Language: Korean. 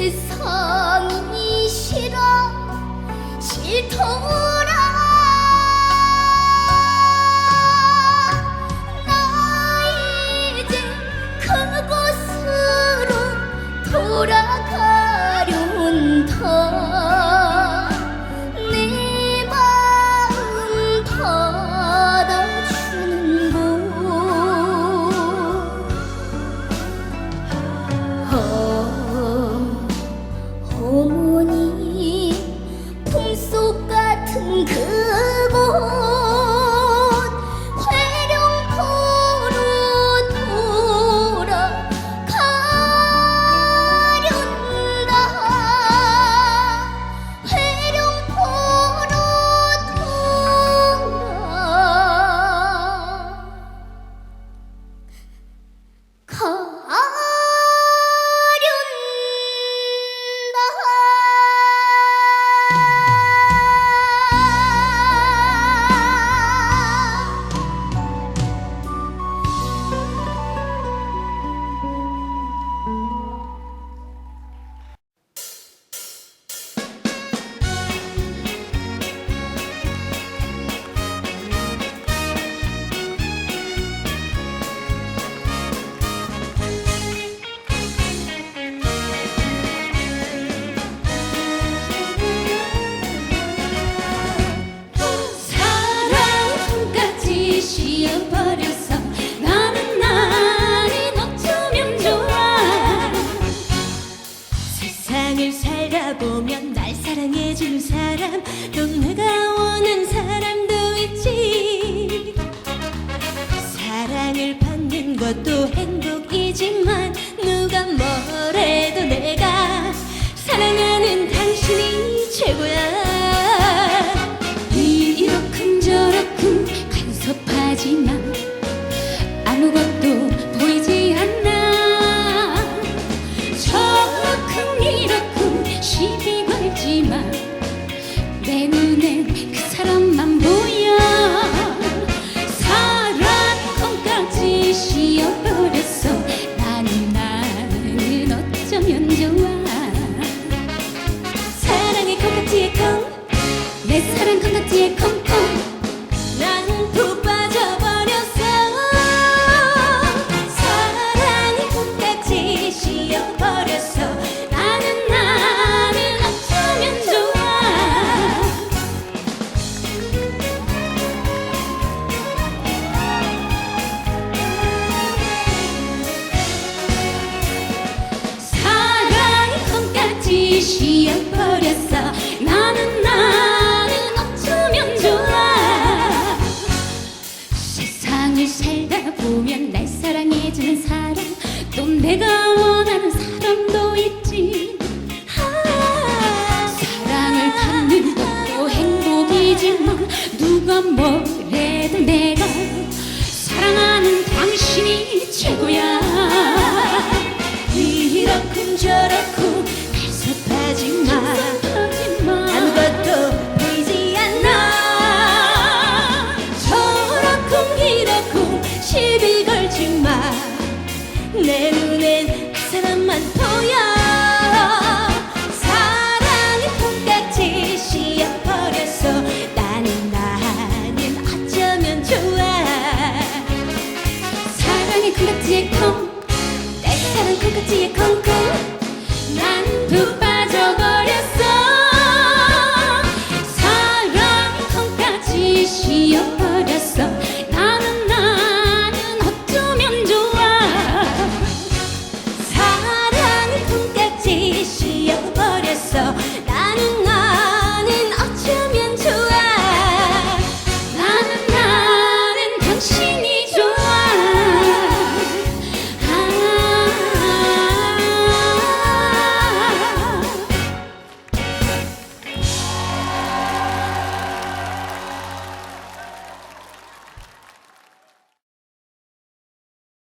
세상이 싫어 싫다고 날 사랑해줄 사람 또 내가 원한 사람도 있지. 사랑을 받는 것도 행복이지만 누가 뭐래도 내가 사랑하는 당신이 최고야. 이렇쿵 저렇쿵 간섭하지만 아무것도 보이지 않나 저큰 이런 시어버렸어. 나는 나는 어쩌면 좋아. 세상을 살다 보면 날 사랑해주는 사람 또 내가 원하는 사람도 있지.